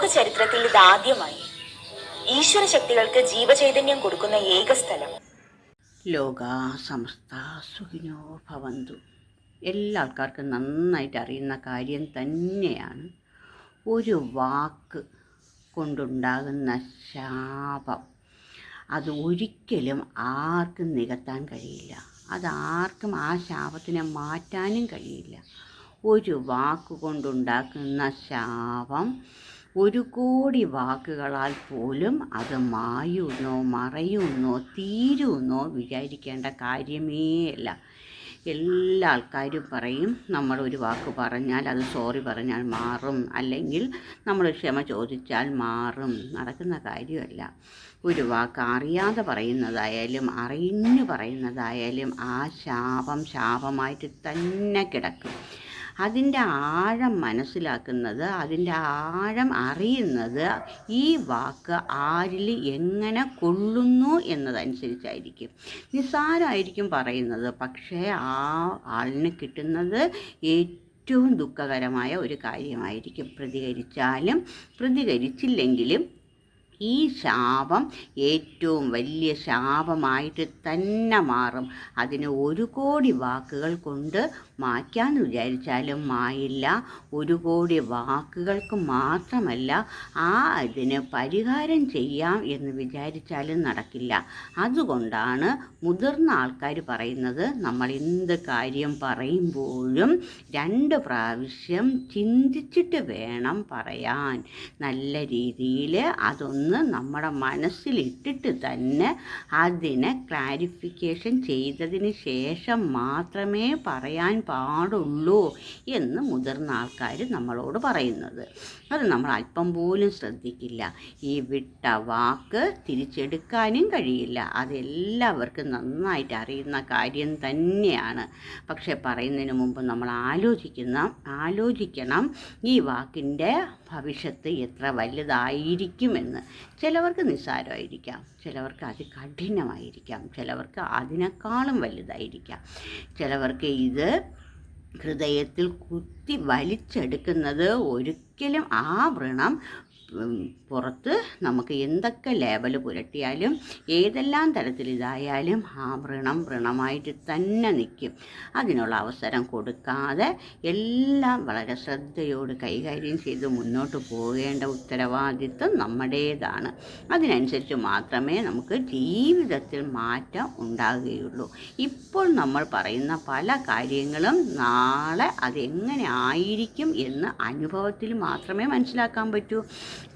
ലോക ചരിത്രത്തിൽ ഇതാദ്യമായി ഈശ്വര ശക്തികൾക്ക് ജീവചൈതന്യം കൊടുക്കുന്ന ഏക സ്ഥലം. ലോക സമസ്ത സുഖിനോ ഭവന്തു. എല്ലാ ആൾക്കാർക്കും നന്നായിട്ട് അറിയുന്ന കാര്യം തന്നെയാണ് ഒരു വാക്ക് കൊണ്ടുണ്ടാകുന്ന ശാപം. അത് ഒരിക്കലും ആർക്കും നികത്താൻ കഴിയില്ല. അതാർക്കും ആ ശാപത്തിനെ മാറ്റാനും കഴിയില്ല. ഒരു വാക്ക് കൊണ്ടുണ്ടാക്കുന്ന ശാപം ഒരു കോടി വാക്കുകളാൽ പോലും അത് മായുന്നോ മറയുന്നോ തീരുന്നോ വിചാരിക്കേണ്ട കാര്യമേ അല്ല. എല്ലാ ആൾക്കാരും പറയും നമ്മൾ ഒരു വാക്ക് പറഞ്ഞാൽ അത് സോറി പറഞ്ഞാൽ മാറും. അല്ലെങ്കിൽ നമ്മൾ ക്ഷമ ചോദിച്ചാൽ മാറും. നടക്കുന്ന കാര്യമല്ല. ഒരു വാക്ക് അറിയാതെ പറയുന്നതായാലും അറിഞ്ഞു പറയുന്നതായാലും ആ ശാപം ശാപമായിട്ട് തന്നെ കിടക്കും. അതിന്റെ ആഴം മനസ്സിലാക്കുന്നത് അതിന്റെ ആഴം അറിയുന്നത് ഈ വാക്ക് ആരിൽ എങ്ങനെ കൊള്ളുന്നു എന്നതനുസരിച്ചായിരിക്കും. നിസ്സാരമായിരിക്കും പറയുന്നത് പക്ഷേ ആ ആളിന് കിട്ടുന്നത് ഏറ്റവും ദുഃഖകരമായ ഒരു കാര്യമായിരിക്കും. പ്രതികരിച്ചാലും പ്രതികരിച്ചില്ലെങ്കിലും ഈ ശാപം ഏറ്റവും വലിയ ശാപമായിട്ട് തന്നെ മാറും. അതിന് ഒരു കോടി വാക്കുകൾ കൊണ്ട് മാറ്റാന്ന് വിചാരിച്ചാലും മായില്ല. ഒരു കോടി വാക്കുകൾക്ക് മാത്രമല്ല ആ അതിന് പരിഹാരം ചെയ്യാം എന്ന് വിചാരിച്ചാലും നടക്കില്ല. അതുകൊണ്ടാണ് മുതിർന്ന ആൾക്കാർ പറയുന്നത് നമ്മൾ എന്ത് കാര്യം പറയുമ്പോഴും രണ്ട് പ്രാവശ്യം ചിന്തിച്ചിട്ട് വേണം പറയാൻ. നല്ല രീതിയിൽ അതൊന്ന് നമ്മുടെ മനസ്സിലിട്ടിട്ട് തന്നെ അതിനെ ക്ലാരിഫിക്കേഷൻ ചെയ്തതിന് ശേഷം മാത്രമേ പറയാൻ പാടുള്ളൂ എന്ന് മുതിർന്ന ആൾക്കാർ നമ്മളോട് പറയുന്നത്. അത് നമ്മൾ അല്പം പോലും ശ്രദ്ധിക്കില്ല. ഈ വിട്ട വാക്ക് തിരിച്ചെടുക്കാനും കഴിയില്ല. അതെല്ലാവർക്കും നന്നായിട്ട് അറിയുന്ന കാര്യം തന്നെയാണ്. പക്ഷേ പറയുന്നതിന് മുമ്പ് നമ്മൾ ആലോചിക്കുന്ന ആലോചിക്കണം ഈ വാക്കിന്റെ ഭവിഷ്യത്ത് എത്ര വലുതായിരിക്കുമെന്ന്. ചിലവർക്ക് നിസ്സാരമായിരിക്കാം ചിലവർക്ക് അതികഠിനമായിരിക്കാം ചിലവർക്ക് അതിനേക്കാളും വലുതായിരിക്കാം. ചിലവർക്ക് ഇത് ഹൃദയത്തിൽ കുത്തി വലിച്ചെടുക്കുന്നത് ഒരിക്കലും ആ വ്രണം പുറത്ത് നമുക്ക് എന്തൊക്കെ ലേബൽ പുരട്ടിയാലും ഏതെല്ലാം തരത്തിൽ ഇതായാലും ആ വ്രണം വ്രണമായിട്ട് തന്നെ നിൽക്കും. അതിനുള്ള അവസരം കൊടുക്കാതെ എല്ലാം വളരെ ശ്രദ്ധയോട് കൈകാര്യം ചെയ്ത് മുന്നോട്ട് പോകേണ്ട ഉത്തരവാദിത്വം നമ്മുടേതാണ്. അതിനനുസരിച്ച് മാത്രമേ നമുക്ക് ജീവിതത്തിൽ മാറ്റം ഉണ്ടാകുകയുള്ളൂ. ഇപ്പോൾ നമ്മൾ പറയുന്ന പല കാര്യങ്ങളും നാളെ അതെങ്ങനെ ആയിരിക്കും എന്ന് അനുഭവത്തിൽ മാത്രമേ മനസ്സിലാക്കാൻ പറ്റൂ.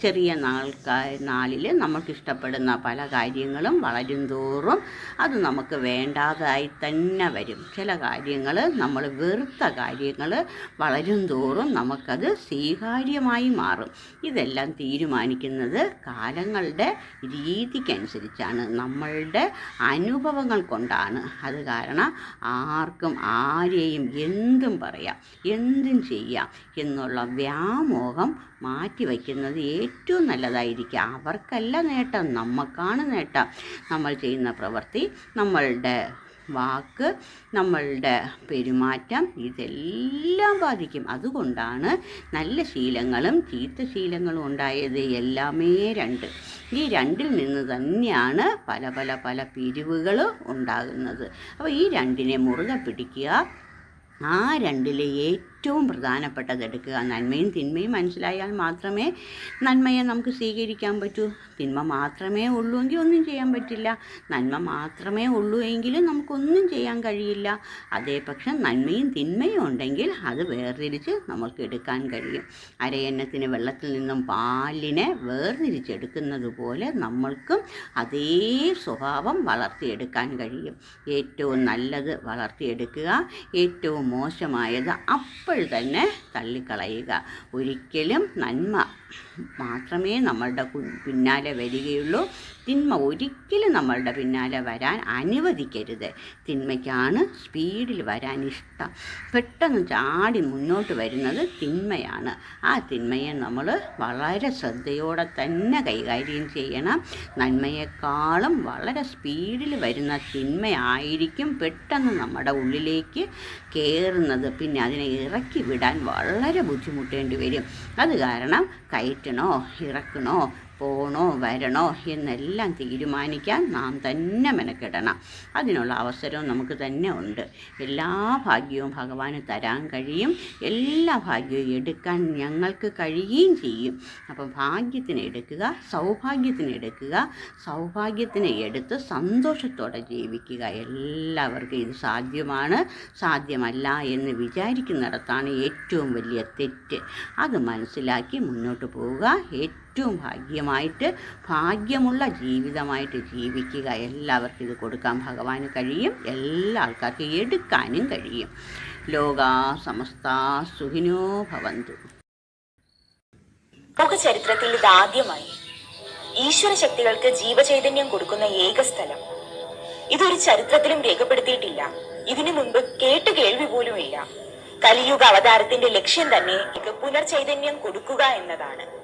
ചെറിയ നാൾക്കാ നാളിൽ നമുക്കിഷ്ടപ്പെടുന്ന പല കാര്യങ്ങളും വളരും തോറും അത് നമുക്ക് വേണ്ടാതായി തന്നെ വരും. ചില കാര്യങ്ങൾ നമ്മൾ വെറുത്ത കാര്യങ്ങൾ വളരും തോറും നമുക്കത് സ്വീകാര്യമായി മാറും. ഇതെല്ലാം തീരുമാനിക്കുന്നത് കാലങ്ങളുടെ രീതിക്കനുസരിച്ചാണ്. നമ്മളുടെ അനുഭവങ്ങൾ കൊണ്ടാണ്. അത് കാരണം ആർക്കും ആരെയും എന്തും പറയാം എന്തും ചെയ്യാം എന്നുള്ള വ്യാമോഹം മാറ്റിവെക്കുന്നത് ഏറ്റവും നല്ലതായിരിക്കുക അവർക്കല്ല നേട്ടം നമുക്കാണ് നേട്ടം. നമ്മൾ ചെയ്യുന്ന പ്രവൃത്തി നമ്മളുടെ വാക്ക് നമ്മളുടെ പെരുമാറ്റം ഇതെല്ലാം ബാധിക്കും. അതുകൊണ്ടാണ് നല്ല ശീലങ്ങളും ചീത്ത ശീലങ്ങളും ഉണ്ടായത് എല്ലാമേ രണ്ട്. ഈ രണ്ടിൽ നിന്ന് തന്നെയാണ് പല പല പല പിരിവുകൾ ഉണ്ടാകുന്നത്. അപ്പോൾ ഈ രണ്ടിനെ മുറുകെ പിടിക്കുക ആ രണ്ടിലെ ഏറ്റവും പ്രധാനപ്പെട്ടത് എടുക്കുക. നന്മയും തിന്മയും മനസ്സിലായാൽ മാത്രമേ നന്മയെ നമുക്ക് സ്വീകരിക്കാൻ പറ്റൂ. തിന്മ മാത്രമേ ഉള്ളൂ എങ്കിൽ ഒന്നും ചെയ്യാൻ പറ്റില്ല. നന്മ മാത്രമേ ഉള്ളൂ എങ്കിൽ നമുക്കൊന്നും ചെയ്യാൻ കഴിയില്ല. അതേ പക്ഷം നന്മയും തിന്മയും ഉണ്ടെങ്കിൽ അത് വേർതിരിച്ച് നമുക്ക് എടുക്കാൻ കഴിയും. അരയന്നത്തിന് വെള്ളത്തിൽ നിന്നും പാലിനെ വേർതിരിച്ചെടുക്കുന്നത് പോലെ നമ്മൾക്കും അതേ സ്വഭാവം വളർത്തിയെടുക്കാൻ കഴിയും. ഏറ്റവും നല്ലത് വളർത്തിയെടുക്കുക. ഏറ്റവും മോശമായത് അപ്പോൾ തന്നെ തള്ളിക്കളയുക. ഒരിക്കലും നന്മ മാത്രമേ നമ്മളുടെ പിന്നാലെ വരികയുള്ളൂ. തിന്മ ഒരിക്കലും നമ്മളുടെ പിന്നാലെ വരാൻ അനുവദിക്കരുത്. തിന്മയ്ക്കാണ് സ്പീഡിൽ വരാൻ ഇഷ്ടം. പെട്ടെന്ന് ചാടി മുന്നോട്ട് വരുന്നത് തിന്മയാണ്. ആ തിന്മയെ നമ്മൾ വളരെ ശ്രദ്ധയോടെ തന്നെ കൈകാര്യം ചെയ്യണം. നന്മയെക്കാളും വളരെ സ്പീഡിൽ വരുന്ന തിന്മയായിരിക്കും പെട്ടെന്ന് നമ്മുടെ ഉള്ളിലേക്ക് കയറുന്നത് പിന്നെ അതിനെ ഇറക്കി വിടാൻ വളരെ ബുദ്ധിമുട്ടേണ്ടി വരും. അത് കാരണം കയറ്റണോ ഇറക്കണോ പോണോ വരണോ എന്നെല്ലാം തീരുമാനിക്കാൻ നാം തന്നെ മെനക്കെടണം. അതിനുള്ള അവസരവും നമുക്ക് തന്നെ ഉണ്ട്. എല്ലാ ഭാഗ്യവും ഭഗവാന് തരാൻ കഴിയും. എല്ലാ ഭാഗ്യവും എടുക്കാൻ ഞങ്ങൾക്ക് കഴിയുകയും ചെയ്യും. അപ്പം ഭാഗ്യത്തിന് എടുക്കുക സൗഭാഗ്യത്തിന് എടുക്കുക സൗഭാഗ്യത്തിന് എടുത്ത് സന്തോഷത്തോടെ ജീവിക്കുക എല്ലാവർക്കും ഇത് സാധ്യമാണ്. സാധ്യമല്ല എന്ന് വിചാരിക്കുന്നിടത്താണ് ഏറ്റവും വലിയ തെറ്റ്. അത് മനസ്സിലാക്കി മുന്നോട്ട് പോവുക. ഏറ്റവും ഭാഗ്യമായിട്ട് ഭാഗ്യമുള്ള ജീവിതമായിട്ട് ജീവിക്കുക. എല്ലാവർക്കും ഇത് കൊടുക്കാൻ ഭഗവാന് കഴിയും. എല്ലാ ആൾക്കാർക്കും എടുക്കാനും കഴിയും. ലോക സമസ്ത സുഖിനോ ഭവന്തു. ലോക ചരിത്രത്തിൽ ഇതാദ്യമായി ഈശ്വര ശക്തികൾക്ക് ജീവചൈതന്യം കൊടുക്കുന്ന ഏക സ്ഥലം. ഇതൊരു ചരിത്രത്തിലും രേഖപ്പെടുത്തിയിട്ടില്ല. ഇതിനു മുൻപ് കേട്ട് കേൾവി പോലുമില്ല. കലിയുഗ അവതാരത്തിന്റെ ലക്ഷ്യം തന്നെ ഇത് പുനർചൈതന്യം കൊടുക്കുക എന്നതാണ്.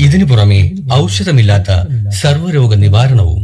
ഇതിനു പുറമെ ഔഷധമില്ലാത്ത സർവരോഗ നിവാരണവും